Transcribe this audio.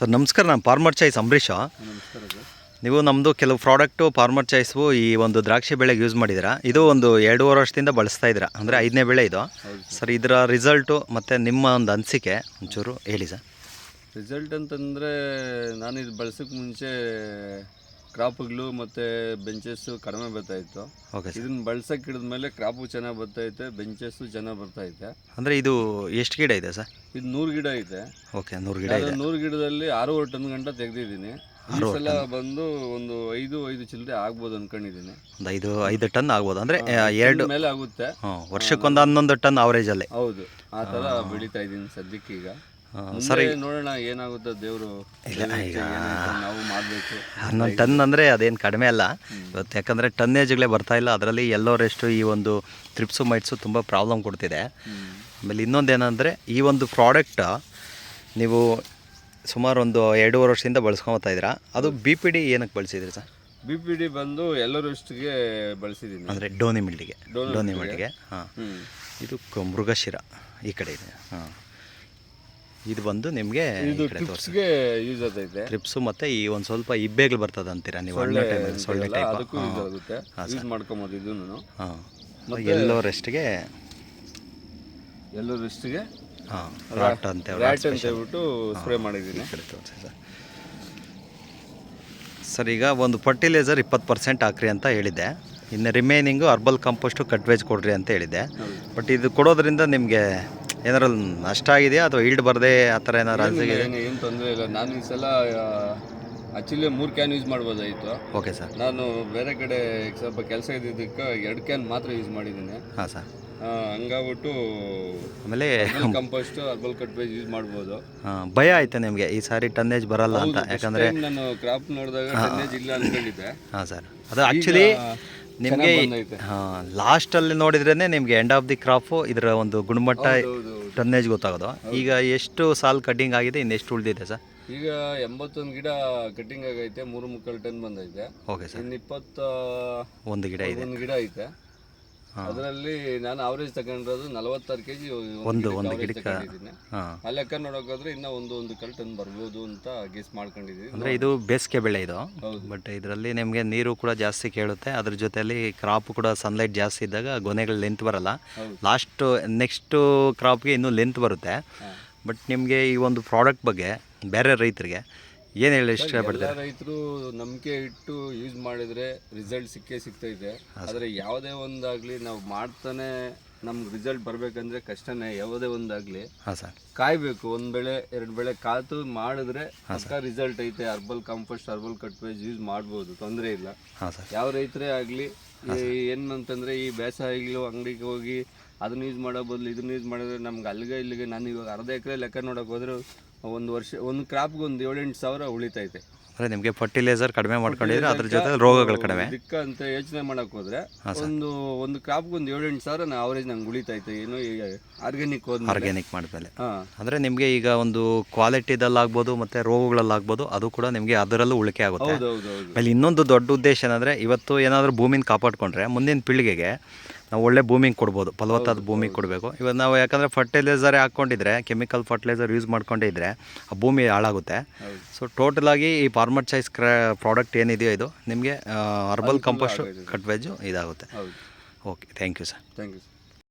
Sir ನಮಸ್ಕಾರ ನಾನು farmer choice Ambareesh. ನೀವು ನಮ್ಮದು ಕೆಲವು ಪ್ರಾಡಕ್ಟು ಫಾರ್ಮರ್ ಚಾಯ್ಸು ಈ ಒಂದು ದ್ರಾಕ್ಷಿ ಬೆಳೆಗೆ ಯೂಸ್ ಮಾಡಿದ್ದೀರಾ ಇದು ಒಂದು ಎರಡೂವರೆ ವರ್ಷದಿಂದ ಬಳಸ್ತಾ ಇದ್ದೀರಾ. ಅಂದರೆ ಐದನೇ ಬೆಳೆ ಇದು. ಸರ್. ಇದರ ರಿಸಲ್ಟು ಮತ್ತು ನಿಮ್ಮ ಒಂದು ಅನಿಸಿಕೆ ಒಂಚೂರು ಹೇಳಿ ಸರ್. ರಿಸಲ್ಟ್ ಅಂತಂದರೆ ನಾನು ಇದು ಬಳಸೋಕ್ಕೆ ಮುಂಚೆ ಕ್ರಾಪ್ಗಳು ಮತ್ತು ಬೆಂಚಸ್ಸು ಕಡಿಮೆ ಬರ್ತಾ ಇತ್ತು. ಓಕೆ ಸರ್ ಇದನ್ನ ಬಳಸಕ್ಕೆ ಹಿಡಿದ್ಮೇಲೆ ಕ್ರಾಪು ಚೆನ್ನಾಗಿ ಬರ್ತೈತೆ ಬೆಂಚಸ್ಸು ಚೆನ್ನಾಗಿ ಬರ್ತೈತೆ ಅಂದರೆ ಇದು ಎಷ್ಟು ಗಿಡ ಇದೆ ಸರ್ ಇದು ನೂರು ಗಿಡ ಐತೆ. ಓಕೆ ನೂರು ಗಿಡ ಇದೆ. ನೂರು ಗಿಡದಲ್ಲಿ ಆರೂವರೆ ಟನ್ ಗಂಟ ತೆಗೆದಿದ್ದೀನಿ. ಈ ಸಲ ಬಂದು ಒಂದು ಐದು ಐದು ಚಿಲ್ಲರೆ ಆಗ್ಬೋದು ಅನ್ಕೊಂಡಿದ್ದೀನಿ. ಒಂದು ಐದು ಐದು ಟನ್ ಆಗ್ಬೋದು. ಅಂದರೆ ಎರಡು ಮೇಲೆ ಆಗುತ್ತೆ. ವರ್ಷಕ್ಕೊಂದ್ ಹನ್ನೊಂದು ಟನ್ ಅವರೇಜಲ್ಲಿ. ಹೌದು. ಆ ಥರ ಬೆಳೀತಾ ಇದ್ದೀನಿ ಸದ್ಯಕ್ಕೆ ಈಗ ಹಾಂ, ಮುಂದೆ ನೋಡೋಣ ಏನಾಗುತ್ತೋ ದೇವರು. ನಾವು ಮಾಡಬೇಕು. ಹನ್ನೊಂದು ಟನ್ ಅಂದರೆ ಅದೇನು ಕಡಿಮೆ ಅಲ್ಲ. ಇವತ್ತು ಯಾಕಂದರೆ ಟನ್ನೇಜ್ಗಳೇ ಬರ್ತಾ ಇಲ್ಲ. ಅದರಲ್ಲಿ ಎಲ್ಲೋರೆಷ್ಟು ಈ ಒಂದು ತ್ರಿಪ್ಸು ಮೈಟ್ಸು ತುಂಬ ಪ್ರಾಬ್ಲಮ್ ಕೊಡ್ತಿದೆ. ಆಮೇಲೆ ಇನ್ನೊಂದು ಏನಂದರೆ ಈ ಒಂದು ಪ್ರಾಡಕ್ಟ್ ನೀವು ಸುಮಾರು ಒಂದು ಎರಡೂವರೆ ವರ್ಷದಿಂದ ಬಳಸ್ಕೊತಾ ಇದ್ದೀರಾ? ಅದು ಬಿ ಪಿ ಡಿ ಏನಕ್ಕೆ ಬಳಸಿದ್ರಿ ಸರ್? ಬಿ ಪಿ ಡಿ ಬಂದು ಎಲ್ಲರಷ್ಟಿಗೆ ಬಳಸಿದ್ದೀನಿ. ಅಂದರೆ ಡೋನಿ ಮಿಲ್ಡಿಗೆ. ಡೋನಿ ಮಿಲ್ಡಿಗೆ? ಹಾಂ. ಇದು ಮೃಗಶಿರ ಈ ಕಡೆ ಇದೆ. ಹಾಂ. ಇದು ಬಂದು ನಿಮಗೆ ಇದು ಯೂಸ್ ಆಗ್ತೈತೆ ಟ್ರಿಪ್ಸ್ ಮತ್ತು ಈ ಒಂದು ಸ್ವಲ್ಪ ಇಬ್ಬೆಗಳು ಬರ್ತದೆ ಅಂತೀರಾ ನೀವು? ಒಳ್ಳೆ ಟೈಮಲ್ಲಿ ಸೊಳ್ಳೆ ಎಲ್ಲ ಟೈಪ್ ಅದಕ್ಕೂ ಯೂಸ್ ಆಗುತ್ತೆ. ಯೂಸ್ ಮಾಡ್ಕೊಬೋದು ಇದನ್ನು ಹಾಂ. ಎಲ್ಲೋ ರೆಸ್ಟ್ಗೆ ಎಲ್ಲರಷ್ಟಿಗೆ ಹಾಂ ರಾಟ್ ಅಂತ ರಾಟ್ ಅಂತ ಹೇಳ್ಬಿಟ್ಟು ಸ್ಪ್ರೇ ಮಾಡಿದ್ದೀನಿ. ಸರ್. ಸರ್ ಈಗ ಒಂದು ಫರ್ಟಿಲೈಸರ್ ಇಪ್ಪತ್ತು ಪರ್ಸೆಂಟ್ ಹಾಕ್ರಿ ಅಂತ ಹೇಳಿದ್ದೆ. ಇನ್ನು ರಿಮೈನಿಂಗು ಅರ್ಬಲ್ ಕಂಪೋಸ್ಟು ಕಟ್ವೇಜ್ ಕೊಡ್ರಿ ಅಂತ ಹೇಳಿದ್ದೆ. ಬಟ್ ಇದು ಕೊಡೋದ್ರಿಂದ ನಿಮಗೆ ಏನಾರು ನಷ್ಟ ಆಗಿದೆಯಾ ಅಥವಾ ಈಲ್ಡ್ ಬರದೆ ಆ ಥರ ಏನಾರು ಅನ್ಸಿಗೆ ಏನು ತೊಂದರೆ ಇಲ್ಲ. ನಾನು ಈ ಸಲ ಆ್ಯಕ್ಚುಲಿ ಮೂರು ಕ್ಯಾನ್ ಯೂಸ್ ಮಾಡ್ಬೋದಾಯಿತು. ಓಕೆ ಸರ್ ನಾನು ಬೇರೆ ಕಡೆ ಸ್ವಲ್ಪ ಕೆಲಸ ಇದ್ದಿದ್ದಕ್ಕೆ ಎರಡು ಕ್ಯಾನ್ ಮಾತ್ರ ಯೂಸ್ ಮಾಡಿದ್ದೀನಿ. ಹಾಂ ಸರ್ ಹಂಗಾಗ್ಬಿಟ್ಟು ಆಮೇಲೆ ಕಂಪೋಸ್ಟ್ ಅರ್ಬಲ್ ಕಟ್ವೇಜ್ ಯೂಸ್ ಮಾಡ್ಬೋದು. ಹಾಂ ಭಯ ಆಯ್ತು ನಿಮಗೆ? ಈ ಸಾರಿ ಟನ್ನೇಜ್ ಬರಲ್ಲ ಅಂತ. ಯಾಕಂದರೆ ನಾನು ಕ್ರಾಪ್ ನೋಡಿದಾಗ ಟನ್ನೇಜ್ ಇಲ್ಲ ಅನ್ಕೊಂಡಿದ್ದೆ. ಹಾಂ ಸರ್ ಅದು ಆ್ಯಕ್ಚುಲಿ ನಿಮಗೆ ಲಾಸ್ಟ್ ಅಲ್ಲಿ ಲಾಸ್ಟಲ್ಲಿ ನೋಡಿದ್ರೇ ನಿಮಗೆ ಎಂಡ್ ಆಫ್ ದಿ ಕ್ರಾಪು ಇದರ ಒಂದು ಗುಣಮಟ್ಟ ಟನ್ನೇಜ್ ಗೊತ್ತಾಗೋದು. ಈಗ ಎಷ್ಟು ಸಾಲ್ ಕಟಿಂಗ್ ಆಗಿದೆ ಇನ್ನೆಷ್ಟು ಉಳಿದಿದೆ ಸರ್? ಈಗ ಎಂಬತ್ತೊಂದು ಗಿಡ ಕಟಿಂಗ್ ಆಗೈತೆ ಮೂರು ಮುಕ್ಕಾಲು ಟನ್ ಬಂದೈತೆ. ಓಕೆ ಸರ್ ಇನ್ನು ಇಪ್ಪತ್ತ ಒಂದು ಗಿಡ ಇದೆ. ಒಂದು ಗಿಡ ಐತೆ. ಅದರಲ್ಲಿ ನಾನು ಅವರೇಜ್ ತಗೊಂಡಿರೋದು ನಲವತ್ತಾರು ಕೆಜಿ ಒಂದು ಒಂದು ಗಿಡಕ್ಕೆ? ಆ ಲೆಕ್ಕ ನೋಡೋಕ್ಕಾದ್ರೆ ಇನ್ನೂ ಒಂದು ಒಂದು ಕಲ್ ಟನ್ ಬರ್ಬೋದು ಅಂತ ಗೆಸ್ ಮಾಡ್ಕೊಂಡಿದ್ದೀವಿ ಅಂದರೆ ಇದು ಬೇಸಿಗೆ ಬೆಳೆ ಇದು. ಬಟ್ ಇದರಲ್ಲಿ ನಿಮಗೆ ನೀರು ಕೂಡ ಜಾಸ್ತಿ ಕೇಳುತ್ತೆ. ಅದ್ರ ಜೊತೆಯಲ್ಲಿ ಕ್ರಾಪ್ ಕೂಡ ಸನ್ಲೈಟ್ ಜಾಸ್ತಿ ಇದ್ದಾಗ ಗೊನೆಗಳು ಲೆಂತ್ ಬರಲ್ಲ. ಲಾಸ್ಟ್ ನೆಕ್ಸ್ಟ್ ಕ್ರಾಪ್ಗೆ ಇನ್ನೂ ಲೆಂತ್ ಬರುತ್ತೆ. ಬಟ್ ನಿಮಗೆ ಈ ಒಂದು ಪ್ರಾಡಕ್ಟ್ ಬಗ್ಗೆ ಬೇರೆ ರೈತರಿಗೆ ಏನು ಹೇಳಿ ಇಷ್ಟಪಡ್ತಾರೆ? ರೈತರು ನಂಬಿಕೆ ಇಟ್ಟು ಯೂಸ್ ಮಾಡಿದ್ರೆ ರಿಸಲ್ಟ್ ಸಿಕ್ಕೇ ಸಿಗ್ತೈತೆ. ಆದರೆ ಯಾವುದೇ ಒಂದಾಗ್ಲಿ ನಾವು ಮಾಡ್ತಾನೆ ನಮ್ಗೆ ರಿಸಲ್ಟ್ ಬರ್ಬೇಕಂದ್ರೆ ಕಷ್ಟನೇ ಯಾವುದೇ ಒಂದಾಗ್ಲಿ ಹಾಂ ಸರ್. ಕಾಯ್ಬೇಕು. ಒಂದ್ ಬೆಳೆ ಎರಡು ಬೆಳೆ ಕಾತು ಮಾಡಿದ್ರೆ ಪಕ್ಕ ರಿಸಲ್ಟ್ ಐತೆ. ಅರ್ಬಲ್ ಕಾಂಪೋಸ್ಟ್ ಅರ್ಬಲ್ ಕಟ್ವೇಜ್ ಯೂಸ್ ಮಾಡ್ಬೋದು. ತೊಂದರೆ ಇಲ್ಲ. ಯಾವ ರೈತರೇ ಆಗಲಿ ಏನಂತಂದ್ರೆ ಈ ಬೇಸಾಯಿಗಳು ಅಂಗಡಿಗೆ ಹೋಗಿ ಅದನ್ನ ಯೂಸ್ ಮಾಡೋ ಬದಲು ಇದನ್ನ ಯೂಸ್ ಮಾಡಿದ್ರೆ ನಮ್ಗೆ ಅಲ್ಲಿಗೆ ಇಲ್ಲಿಗೆ ನಾನು ಇವಾಗ ಅರ್ಧ ಎಕರೆ ಲೆಕ್ಕ ನೋಡೋಕೆ ಹೋದ್ರೆ ಒಂದು ವರ್ಷ ಒಂದು ಕ್ರಾಪ್ಗೆ ಒಂದು ಏಳೆಂಟು ಸಾವಿರ ಉಳಿತೈತೆ. ಅಂದರೆ ನಿಮಗೆ ಫರ್ಟಿಲೈಸರ್ ಕಡಿಮೆ ಮಾಡ್ಕೊಂಡಿದ್ರೆ ಅದ್ರ ಜೊತೆ ರೋಗಗಳು ಕಡಿಮೆ. ದಿಕ್ಕ ಅಂತ ಯೋಚನೆ ಮಾಡಕ್ ಹೋದ್ರೆ ಒಂದು ಒಂದು ಕ್ರಾಪ್ಗೆ ಒಂದು ಏಳೆಂಟು ಸಾವಿರ ನಾ ಅವರೇಜ್ ನಂಗೆ ಉಳಿತೈತೆ. ಏನು ಆರ್ಗ್ಯಾನಿಕ್ ಹೋದ ಆರ್ಗ್ಯಾನಿಕ್ ಮಾಡಿದ್ಮೇಲೆ. ಅಂದರೆ ನಿಮಗೆ ಈಗ ಒಂದು ಕ್ವಾಲಿಟಿದಲ್ಲಾಗ್ಬೋದು ಮತ್ತು ರೋಗಗಳಲ್ಲಾಗ್ಬೋದು ಅದು ಕೂಡ ನಿಮಗೆ ಅದರಲ್ಲೂ ಉಳಿಕೆ ಆಗುತ್ತೆ. ಆಮೇಲೆ ಇನ್ನೊಂದು ದೊಡ್ಡ ಉದ್ದೇಶ ಏನಂದರೆ ಇವತ್ತು ಏನಾದರೂ ಭೂಮಿನ ಕಾಪಾಡಿಕೊಂಡ್ರೆ ಮುಂದಿನ ಪೀಳಿಗೆಗೆ ನಾವು ಒಳ್ಳೆ ಭೂಮಿಗೆ ಕೊಡ್ಬೋದು ಫಲವತ್ತಾದ ಭೂಮಿಗೆ ಕೊಡಬೇಕು. ಇವಾಗ ನಾವು ಯಾಕಂದರೆ ಫರ್ಟಿಲೈಸರೇ ಹಾಕ್ಕೊಂಡಿದ್ರೆ ಕೆಮಿಕಲ್ ಫರ್ಟಿಲೈಸರ್ ಯೂಸ್ ಮಾಡ್ಕೊಂಡಿದ್ರೆ ಆ ಭೂಮಿ ಹಾಳಾಗುತ್ತೆ. ಸೊ ಟೋಟಲಾಗಿ ಈ ಫಾರ್ಮರ್ ಚಾಯ್ಸ್ ಕ್ರಾ ಪ್ರಾಡಕ್ಟ್ ಏನಿದೆಯೋ ಇದು ನಿಮಗೆ ಅರ್ಬಲ್ ಕಂಪೋಸ್ಟು ಕಟ್ ವೆಜ್ಜು ಇದಾಗುತ್ತೆ. Okay thank you sir thank you